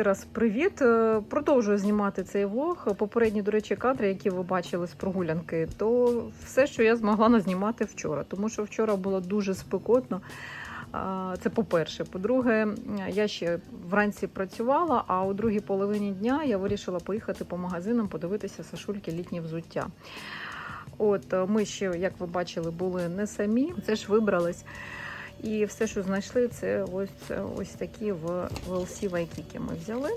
ще раз привіт. Е, Продовжую знімати цей влог. Попередні, до речі, кадри, які ви бачили з прогулянки, то все, що я змогла назнімати вчора, тому що вчора було дуже спекотно. Це по-перше. По-друге, я ще вранці працювала, а у другій половині дня я вирішила поїхати по магазинам, подивитися Сашульки літнє взуття. От е, ми ще, як ви бачили, були не самі. Це ж вибрались. І все, що знайшли, це ось, ось такі в VLC Waikiki ми взяли.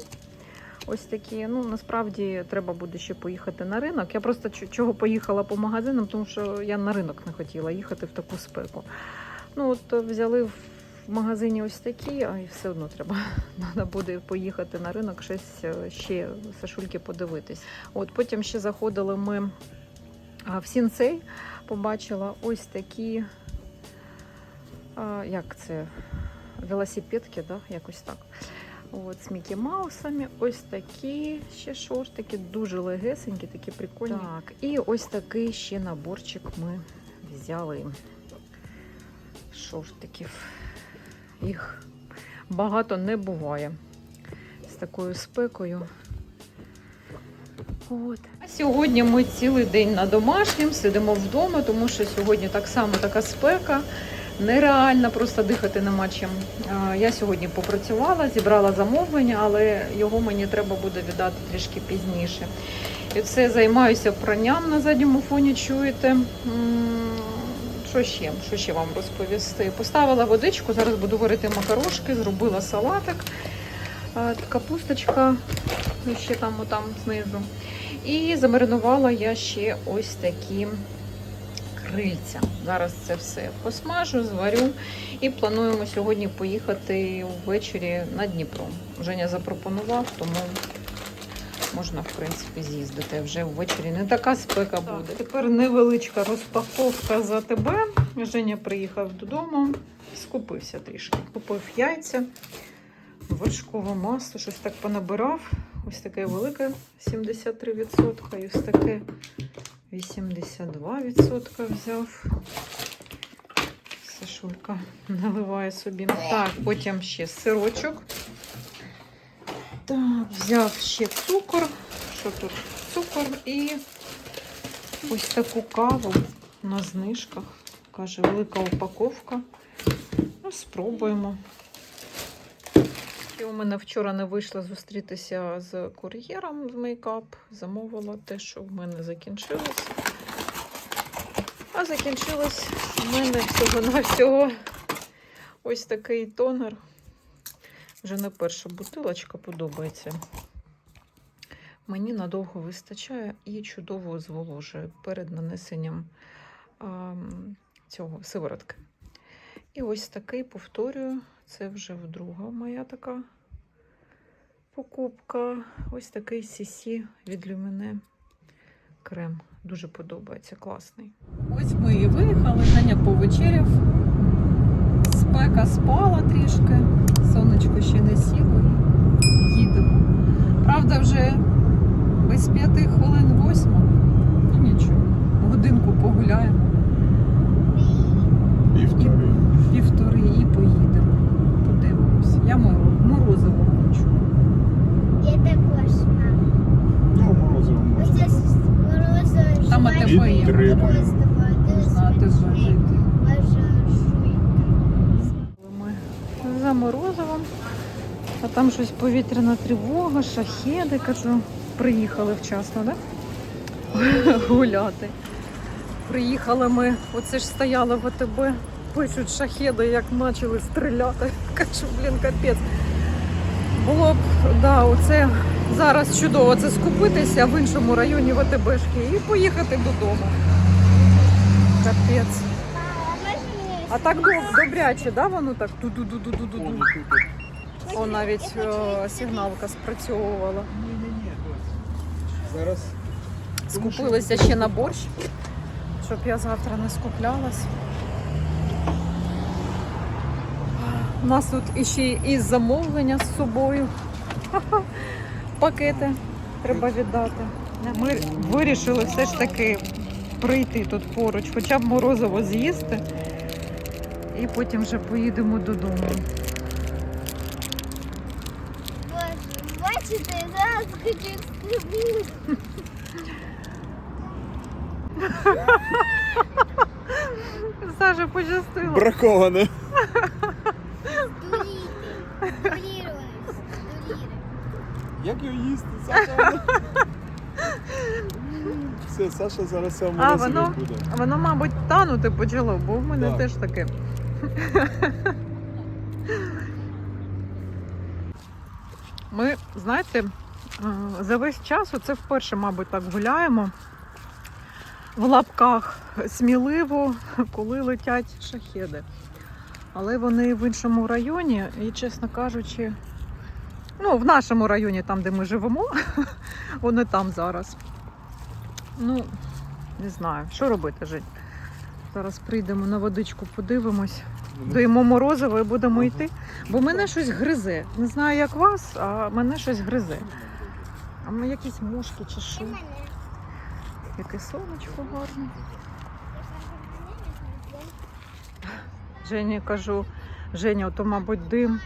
Ось такі. Ну, насправді треба буде ще поїхати на ринок. Я просто чого поїхала по магазинам, тому що я на ринок не хотіла їхати в таку спеку. Ну, от е, взяли в магазині ось такі, а й все одно треба. Треба буде поїхати на ринок, щось е, ще Сашульки подивитись. От потім ще заходили ми в Сінцей, побачила ось такі. А, як це? Велосипедки, да? якось так. От, з Мікі Маусами. Ось такі ще шортики, дуже легесенькі, такі прикольні. Так, і ось такий ще наборчик ми взяли. Шортиків. Їх багато не буває. З такою спекою. От. А сьогодні ми цілий день на домашнім, сидимо вдома, тому що сьогодні так само така спека. Нереально просто дихати нема чим. Я сьогодні попрацювала, зібрала замовлення, але його мені треба буде віддати трішки пізніше. І все займаюся пранням на задньому фоні. Чуєте? Що ще? Що ще вам розповісти? Поставила водичку, зараз буду варити макарошки, зробила салатик, капусточка ще там, отам знизу. І замаринувала я ще ось такі крильця. Зараз це все посмажу, зварю і плануємо сьогодні поїхати ввечері на Дніпро. Женя запропонував, тому можна, в принципі, з'їздити. Вже ввечері не така спека буде. Тепер невеличка розпаковка за тебе. Женя приїхав додому, скупився трішки. Купив яйця, вершкове масло, щось так понабирав. Ось таке велике 73%, і ось таке 82% взяв. Сашулька наливає собі. Так, потім ще сирочок. Так, взяв ще цукор. Що тут? Цукор і ось таку каву на знижках. Каже, велика упаковка. Ну, спробуємо. У мене вчора не вийшло зустрітися з кур'єром з мейкап. Замовила те, що в мене закінчилось. А закінчилось в мене всього-навсього ось такий тонер. Вже не перша бутилочка подобається. Мені надовго вистачає і чудово зволожує перед нанесенням а, цього сиворотки. І ось такий повторюю. Це вже вдруга моя така покупка. Ось такий CC від Люміне крем. Дуже подобається, класний. Ось ми і виїхали, Женя повечеряв. Спека спала трішки, сонечко ще не сіло і їдемо. Правда, вже без п'яти хвилин восьма. Ну нічого, годинку погуляємо. Півтори. Півтори і поїдемо. Подивимось. Я моро- морозиво хочу. Я також мам. Ну, морозиво Ось можна. це з морозиво. Там жувачка АТБ є. Підтримую. Можна ти зайти. Бажаю. Ми за морозивом. А там щось повітряна тривога, шахеди, кажу. Приїхали вчасно, так? Да? Гуляти. Приїхали ми, оце ж стояли в АТБ, пишуть шахеди, як почали стріляти. Кажу, блін, капець. Було б, да, оце зараз чудово це скупитися в іншому районі в АТБшки і поїхати додому. Капець. А так доб- добряче, да, воно так ду-ду-ду-ду-ду-ду. О, навіть е, сигналка спрацьовувала. Зараз Скупилися ще на борщ, щоб я завтра не скуплялась. У нас тут іще і замовлення з собою. Пакети треба віддати. Ми вирішили все ж таки прийти тут поруч, хоча б морозиво з'їсти. І потім вже поїдемо додому. Саша пощастило. Браковане. Як його їсти? Саша? Все, Саша зараз сам А, воно- буде. Воно, мабуть, танути почало, бо в мене Так. теж таке. Ми, знаєте, за весь час, оце вперше, мабуть, так гуляємо в лапках сміливо, коли летять шахеди. Але вони в іншому районі, і, чесно кажучи, ну, в нашому районі, там, де ми живемо, вони там зараз. Ну, не знаю, що робити, Жень. Зараз прийдемо на водичку, подивимось, доїмо морозиво і будемо йти. Бо мене щось гризе. Не знаю, як вас, а мене щось гризе. А ми якісь мушки чи що. Яке сонечко гарне. Жені кажу, Женя, то, мабуть, дим,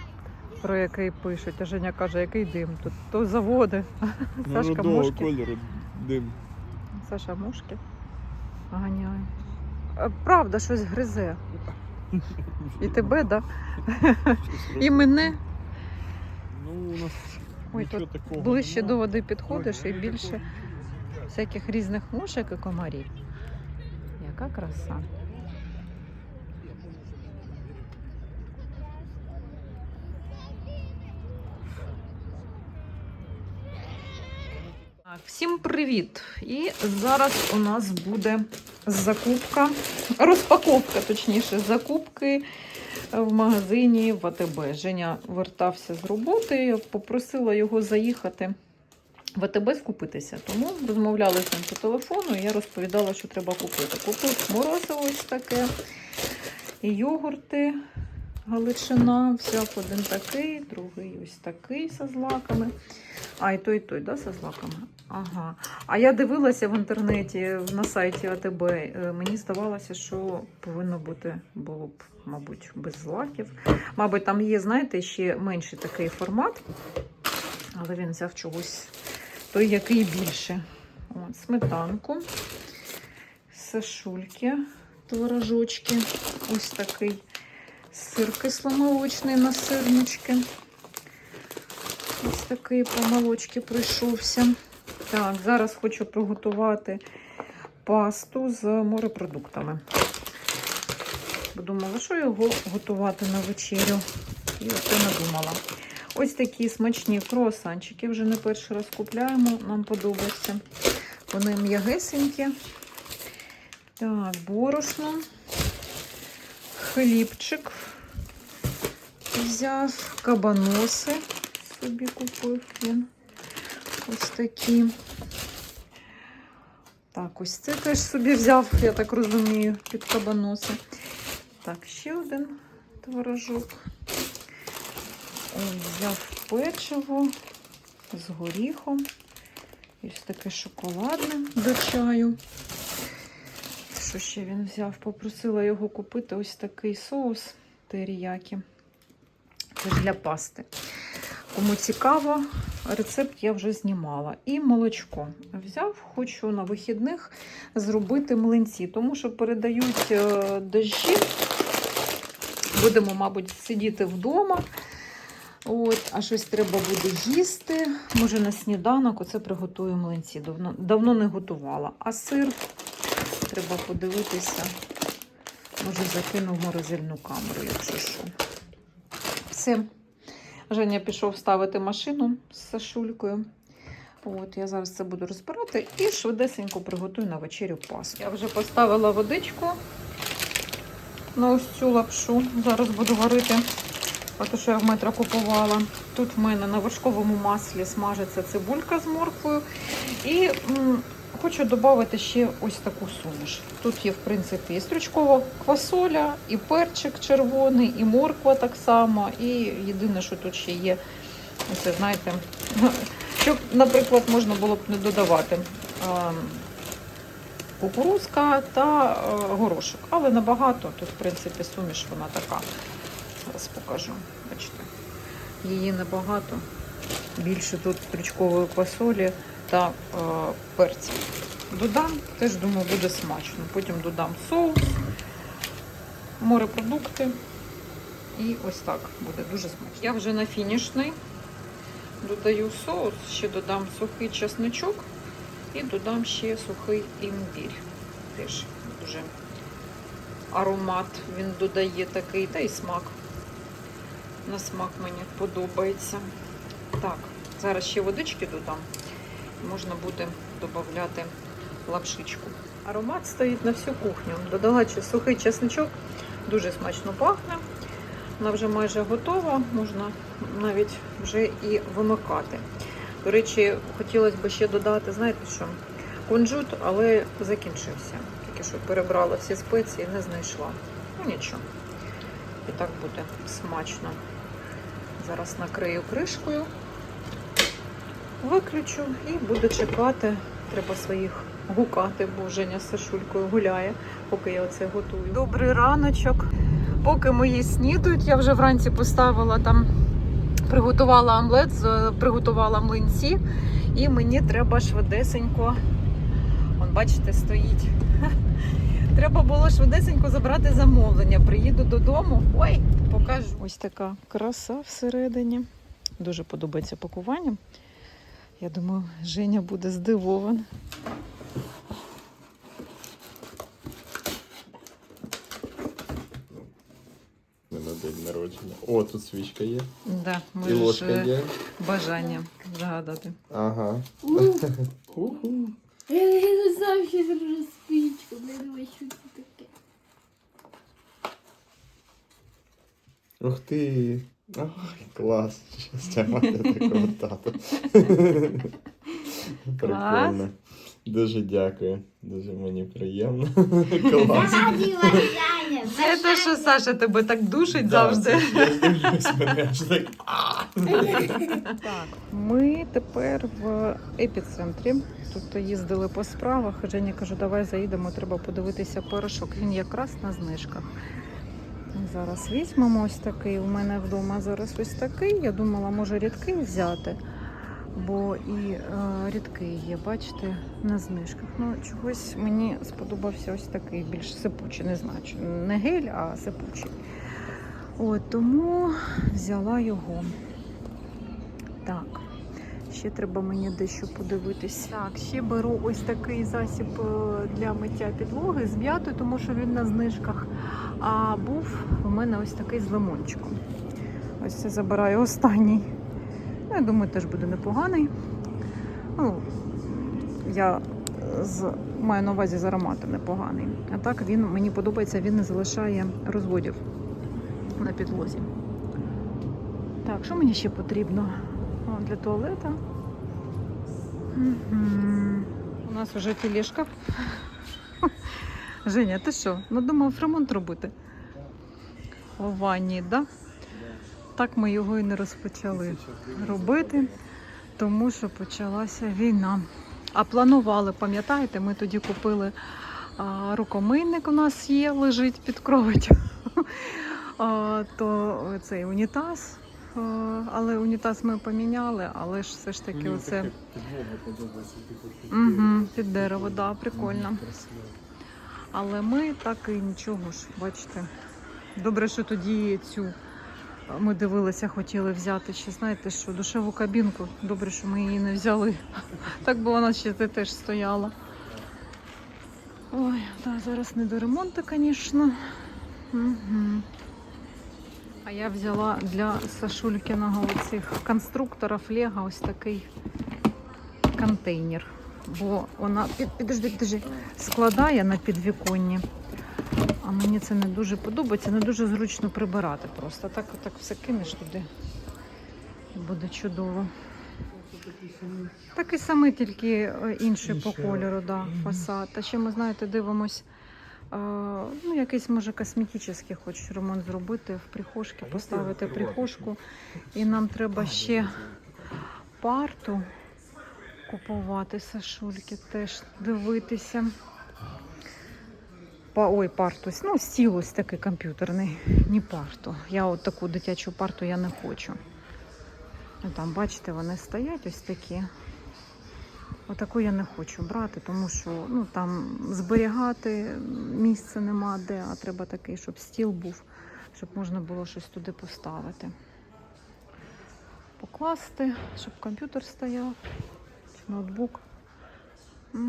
про який пишуть. А Женя каже, який дим? Тут то заводи. Сашка Народного мушки. кольору дим. Саша мушки ганяє. Правда, щось гризе. І тебе, да? І мене. Ну, у нас Ой, тут такого ближче нема. до води підходиш і більше всяких різних мушок і комарів. Яка краса. Всім привіт! І зараз у нас буде закупка, розпаковка, точніше, закупки в магазині в АТБ. Женя вертався з роботи, попросила його заїхати в АТБ скупитися. Тому розмовляли з ним по телефону, і я розповідала, що треба купити. Купив морозиво ось таке, і йогурти. Галичина, взяв один такий, другий ось такий зі злаками. А, і той, і той, да, зі злаками? Ага. А я дивилася в інтернеті на сайті АТБ. е, Мені здавалося, що повинно бути було б, мабуть, без злаків. Мабуть, там є, знаєте, ще менший такий формат, але він взяв чогось той, який більше. От, сметанку, сашульки, творожочки, ось такий сир кисломолочний на сирнички. Ось такий по молочці пройшовся. Так, зараз хочу приготувати пасту з морепродуктами. Бо думала, що його готувати на вечерю. І оце надумала. Ось такі смачні круасанчики. Вже не перший раз купляємо, нам подобається. Вони м'ягесенькі. Так, борошно, хлібчик взяв, кабаноси собі купив він. Ось такі. Так, ось це теж собі взяв, я так розумію, під кабаноси. Так, ще один творожок. Взяв печиво з горіхом. Ось таке шоколадне до чаю. Що ще він взяв? Попросила його купити ось такий соус теріякі. Це ж для пасти. Кому цікаво, рецепт я вже знімала. І молочко взяв, хочу на вихідних зробити млинці, тому що передають е, дощі. Будемо, мабуть, сидіти вдома. От, а щось треба буде їсти. Може, на сніданок оце приготую млинці. Давно, давно не готувала. А сир треба подивитися. Може, закину в морозильну камеру, якщо що. Все. Женя пішов ставити машину з Сашулькою. От, я зараз це буду розбирати і швидесенько приготую на вечерю пасту. Я вже поставила водичку на ось цю лапшу. Зараз буду варити, тому що я в метро купувала. Тут в мене на вершковому маслі смажиться цибулька з морквою. І хочу додати ще ось таку суміш. Тут є, в принципі, і стручкова квасоля, і перчик червоний, і морква так само. І єдине, що тут ще є, це, знаєте, щоб, наприклад, можна було б не додавати. Кукурузка та горошок, але набагато. Тут, в принципі, суміш вона така. Зараз покажу. Бачите, її небагато. більше тут стручкової фасолі та е, перців. Додам, теж думаю, буде смачно. Потім додам соус, морепродукти. І ось так буде дуже смачно. Я вже на фінішний. Додаю соус, ще додам сухий чесничок і додам ще сухий імбір. Теж дуже аромат він додає такий, та й смак. На смак мені подобається. Так, зараз ще водички додам. Можна буде додати лапшичку. Аромат стоїть на всю кухню. Додала сухий чесничок, дуже смачно пахне. Вона вже майже готова, можна навіть вже і вимикати. До речі, хотілося б ще додати, знаєте що, кунжут, але закінчився. Тільки що перебрала всі спеції, не знайшла. Ну нічого. І так буде смачно. Зараз накрию кришкою, виключу і буду чекати. Треба своїх гукати, бо Женя з Сашулькою гуляє, поки я оце готую. Добрий раночок. Поки мої снідують, я вже вранці поставила там, приготувала омлет, приготувала млинці, і мені треба швидесенько. Вон, бачите, стоїть. Треба було швидесенько забрати замовлення. Приїду додому. Ой, покажу. Ось така краса всередині. Дуже подобається пакування. Я думаю, Женя буде здивована. Не на день народження. О, тут свічка є. Да, І ложка можеш е, є. бажання загадати. Ага. Уху. Я не знав, що це вже спичка. Я думаю, що це таке. Ух ти. Ой, клас. Щастя мати такого тата. Прикольно. Дуже дякую. Дуже мені приємно. Клас. Це те, що Саша тебе так душить завжди. так. Ми тепер в епіцентрі. Тут їздили по справах. Жені кажу, давай заїдемо, треба подивитися порошок. Він якраз на знижках. Зараз візьмемо ось такий. У мене вдома зараз ось такий. Я думала, може рідкий взяти, бо і е, рідкий є, бачите, на знижках. Ну, чогось мені сподобався ось такий, більш сипучий, не знаю, не гель, а сипучий. От, тому взяла його. Так, ще треба мені дещо подивитись. Так, ще беру ось такий засіб е, для миття підлоги з м'ятою, тому що він на знижках. А був у мене ось такий з лимончиком. Ось це забираю останній. Ну, Я думаю, теж буде непоганий. Ну, я з, маю на увазі з ароматом непоганий. А так він мені подобається, він не залишає розводів на підлозі. Так, що мені ще потрібно? О, для туалета. Мгм. У нас вже тележка. Женя, ти що? Надумав ремонт робити? У ванні, да? Так ми його і не розпочали робити, тому що почалася війна. А планували, пам'ятаєте, ми тоді купили а, рукомийник у нас є, лежить під кровать. А, то цей унітаз. а, Але унітаз ми поміняли, але ж все ж таки Мені оце типу, під угу, дерево. під дерево, да, прикольно. Але ми так і нічого ж, бачите. Добре, що тоді цю ми дивилися, хотіли взяти ще, знаєте що, душеву кабінку. Добре, що ми її не взяли. Так би вона ще те- теж стояла. Ой, да, зараз не до ремонту, звісно. Угу. А я взяла для Сашулькиного оцих конструкторів Лего ось такий контейнер. Бо вона під, підожди, підожди, складає на підвіконні. А мені це не дуже подобається, не дуже зручно прибирати просто. Так, так все кинеш туди. Буде чудово. Такий самий, тільки е, інший по кольору, да, фасад. А ще ми, знаєте, дивимось. е, Ну, якийсь може косметичний хоч ремонт зробити в прихожці, поставити прихожку. І нам треба ще парту купувати Сашульки, теж дивитися. Ой, парту. Ну, стіл ось такий комп'ютерний, не парту. Я от таку дитячу парту я не хочу. Ну, там, бачите, вони стоять ось такі. Отаку я не хочу брати, тому що ну, там зберігати місце нема де, а треба такий, щоб стіл був, щоб можна було щось туди поставити. Покласти, щоб комп'ютер стояв, ноутбук. Угу.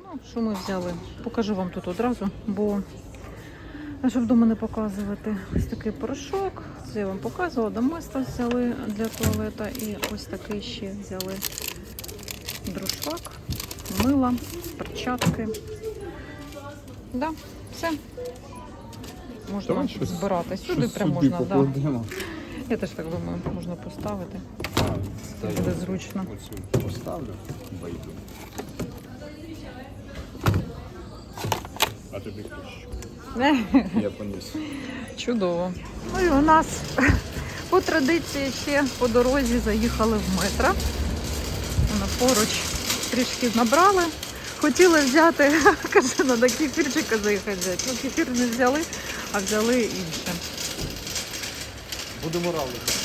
Ну, що ми взяли? Покажу вам тут одразу, бо а щоб вдома не показувати. Ось такий порошок. Це я вам показувала. Доместос взяли для туалета і ось такий ще взяли друшлак, мила, перчатки. Да, все. Можна Давай щось- збирати. Сюди Щось прям сюди можна, да. покладемо. Я теж так думаю, можна поставити. Буде зручно. Оцю поставлю, вийду. А тобі ключ. Я поніс. Чудово. Ну і у нас по традиції ще по дорозі заїхали в метро. Воно поруч трішки набрали. Хотіли взяти, каже, треба кефірчика заїхати взяти. Ну, кефір не взяли, а взяли інше. Будемо равлика пробувати.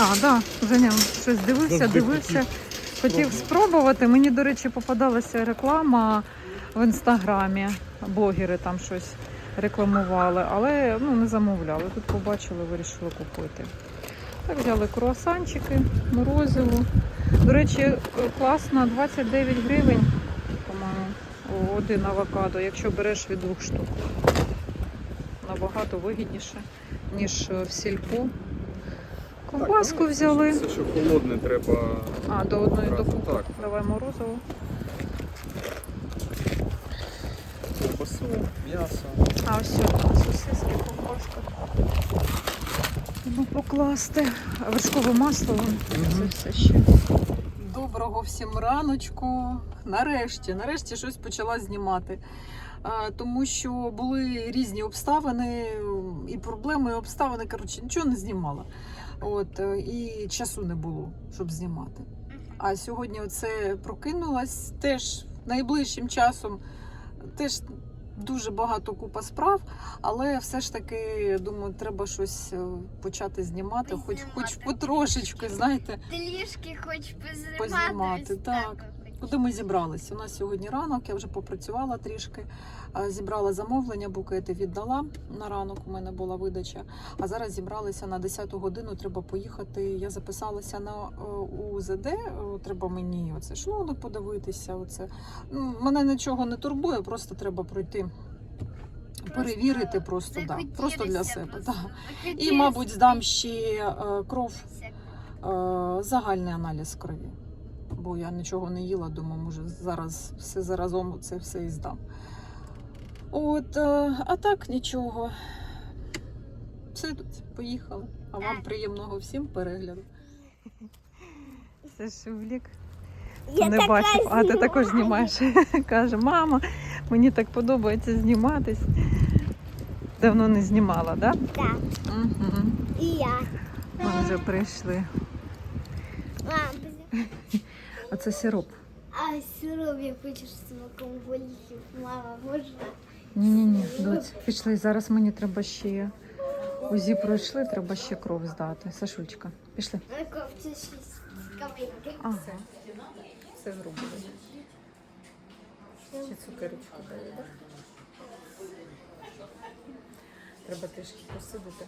А, да, Женя щось дивився, дивився. хотів спробувати. Мені, до речі, попадалася реклама в інстаграмі. Блогери там щось рекламували, але ну, не замовляли. Тут побачили, вирішили купити. Так, взяли круасанчики, морозиво. До речі, класно, 29 гривень, по-моєму, один авокадо, якщо береш від двох штук. Набагато вигідніше, ніж в сільпу. Ковбаску взяли. Це що холодне треба. А, до одної докупи. так. Давай морозиво. Ковбасу, м'ясо. А ось сосиски, ковбаска. Ну, покласти. Вершкове масло. Це все ще. Доброго всім раночку. Нарешті, нарешті щось почала знімати. Тому що були різні обставини і проблеми, і обставини. Коротше, нічого не знімала. От, е, і часу не було, щоб знімати. А сьогодні оце прокинулась теж найближчим часом. Теж дуже багато купа справ, але все ж таки думаю, треба щось е, почати знімати, хоч, хоч потрошечки, знаєте. Трішки хоч позаймати. Познімати, так. Куди ми зібралися? У нас сьогодні ранок, я вже попрацювала трішки, е, зібрала замовлення, букети віддала на ранок. У мене була видача. А зараз зібралися на 10 годину. Треба поїхати. Я записалася на е, УЗД. е, Треба мені оце шлунок подивитися. Оце Ну, мене нічого не турбує, просто треба пройти. Перевірити просто, да, просто для себе. Да. І, мабуть, здам ще кров загальний аналіз крові. Бо я нічого не їла, думаю, може зараз все заразом це все і здам. От, е, а так нічого. Все тут, поїхали. А вам приємного всім перегляду. Це Шевлік. не бачив, а ти також знімаєш. Каже, мама, мені так подобається зніматись. Давно не знімала, так? Так, Да? Угу. і я. Ми вже прийшли. Мам, А це сироп. а сироп я хочу з смаком голіхів. Мама, можна? Ні-ні-ні, доць, пішли. Зараз мені треба ще УЗІ пройшли, треба ще кров здати. Сашульчка, пішли. Ага. Все зроблено. Ще цукерочку даю, так? Треба трішки посидити.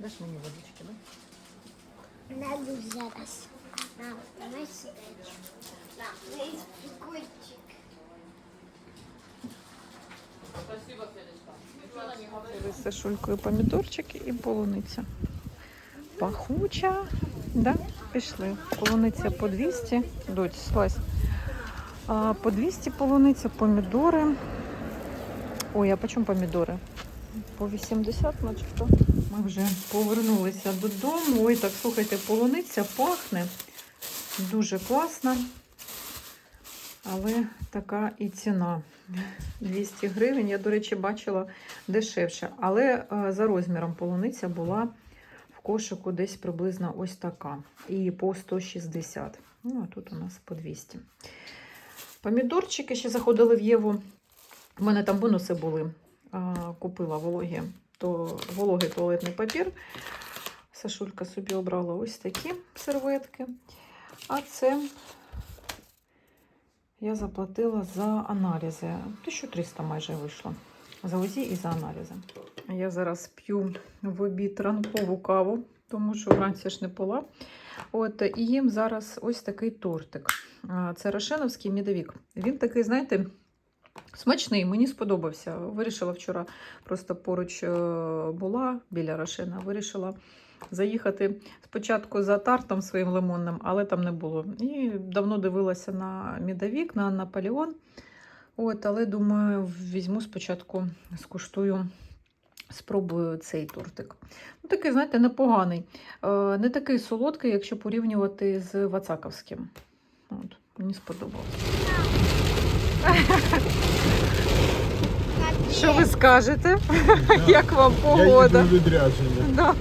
Даш мені водички, так? Надо зараз. Мам, давай помідорчики і полуниця. Пахуча. Да? Пішли. Полуниця по 200. Доць, слазь. По 200 полуниця, помідори. Ой, а по чому помідори? По 80, начебто. Ми вже повернулися додому. Ой, так слухайте, полуниця пахне. Дуже класно. Але така і ціна. 200 гривень. Я, до речі, бачила дешевше. Але е, за розміром полуниця була в кошику десь приблизно ось така. І по 160. Ну, а тут у нас по 200. Помідорчики ще заходили в Єву. У мене там бонуси були. Купила вологі, то вологий туалетний папір Сашулька собі обрала ось такі серветки. А це я заплатила за аналізи. 1300 майже вийшло. За УЗІ і за аналізи. Я зараз п'ю в обід ранкову каву, тому що вранці ж не пила. От, і їм зараз ось такий тортик. Це Рошеновський медовік. Він такий, знаєте, смачний, мені сподобався. Вирішила вчора просто поруч е, була біля Рошена, вирішила заїхати спочатку за тартом своїм лимонним, але там не було. І давно дивилася на медовік, на Наполеон. От, але думаю, візьму спочатку, скуштую, спробую цей тортик. Ну, такий, знаєте, непоганий. Е, не такий солодкий, якщо порівнювати з Вацаковським. От, мені сподобалось. Що ви скажете? Як вам погода? Я їду відрядження.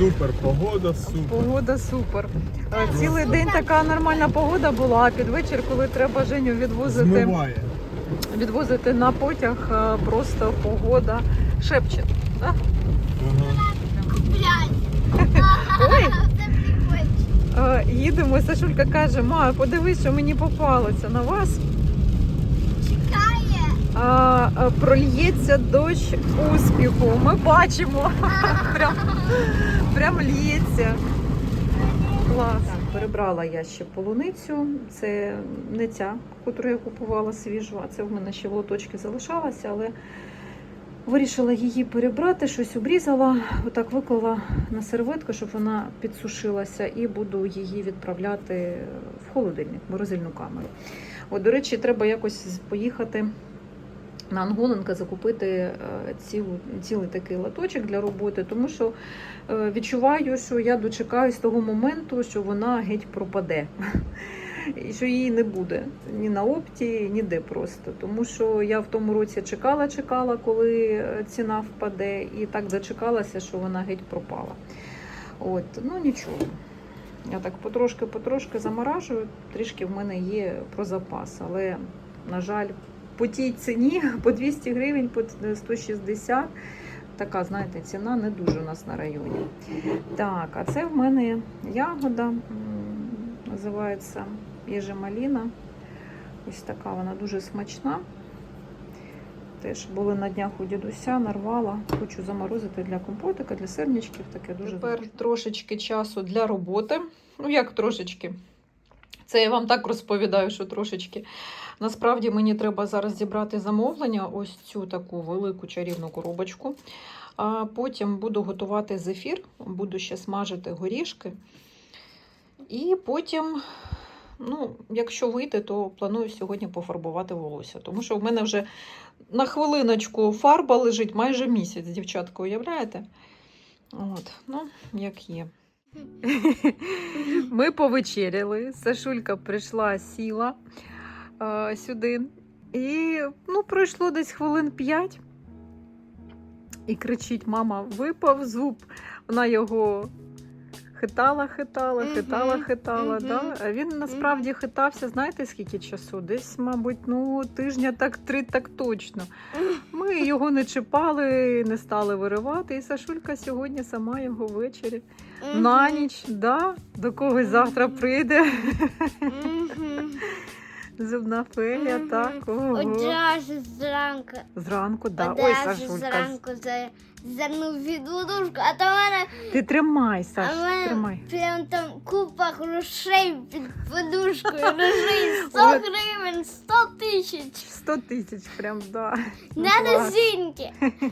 Супер погода, супер. погода супер. Е, Цілий день така нормальна погода була, а під вечір, коли треба Женю відвозити, Змиває. відвозити на потяг, е, просто погода шепче. Да? Ага. Ой, е, їдемо, Сашулька каже, ма, подивись, що мені попалося на вас. А, е, прольється дощ успіху. Ми бачимо. Прям, прям лється. Клас. Так, перебрала я ще полуницю. Це не ця, яку я купувала свіжу, а це в мене ще в лоточки залишалася, але вирішила її перебрати, щось обрізала, отак виклала на серветку, щоб вона підсушилася, і буду її відправляти в холодильник, в морозильну камеру. От, до речі, треба якось поїхати на Анголенка закупити е, цілу, цілий такий латочок для роботи, тому що е, відчуваю, що я дочекаюсь того моменту, що вона геть пропаде. І що її не буде ні на опті, ніде просто. Тому що я в тому році чекала, чекала, коли е, ціна впаде, і так дочекалася, що вона геть пропала. От, ну нічого. Я так потрошки-потрошки заморажую, трішки в мене є про запас, але, на жаль, по тій ціні, по 200 гривень, по 160. Така, знаєте, ціна не дуже у нас на районі. Так, а це в мене ягода, називається Єжемаліна. Ось така вона дуже смачна. Теж були на днях у дідуся, нарвала. Хочу заморозити для компотика, для сирничків. Таке дуже Тепер трошечки часу для роботи. Ну, як трошечки? Це я вам так розповідаю, що трошечки. Насправді мені треба зараз зібрати замовлення, ось цю таку велику чарівну коробочку. А потім буду готувати зефір, буду ще смажити горішки. І потім, ну, якщо вийде, то планую сьогодні пофарбувати волосся. Тому що в мене вже на хвилиночку фарба лежить майже місяць, дівчатка, уявляєте? От, ну, як є. Ми повечеряли. Сашулька прийшла, сіла а, сюди. І ну, пройшло десь хвилин п'ять. І кричить: мама, випав зуб. Вона його хитала, хитала, хитала, хитала. Да? Він насправді хитався, знаєте, скільки часу? Десь, мабуть, ну, тижня так три, так точно. Ми його не чіпали, не стали виривати. І Сашулька сьогодні сама його ввечері на ніч, да? до когось завтра прийде зубна фея, Мгм. так. Ого. Одразу зранку. Зранку, да. Ой, Одразу Сашулька. зранку за- занув від подушку, а то в мене, Ти тримай, Саш, в ти мене тримай. прям там купа грошей під подушкою лежить. 100 От. гривень, 100 тисяч. 100 тисяч, прям, да. На резинки.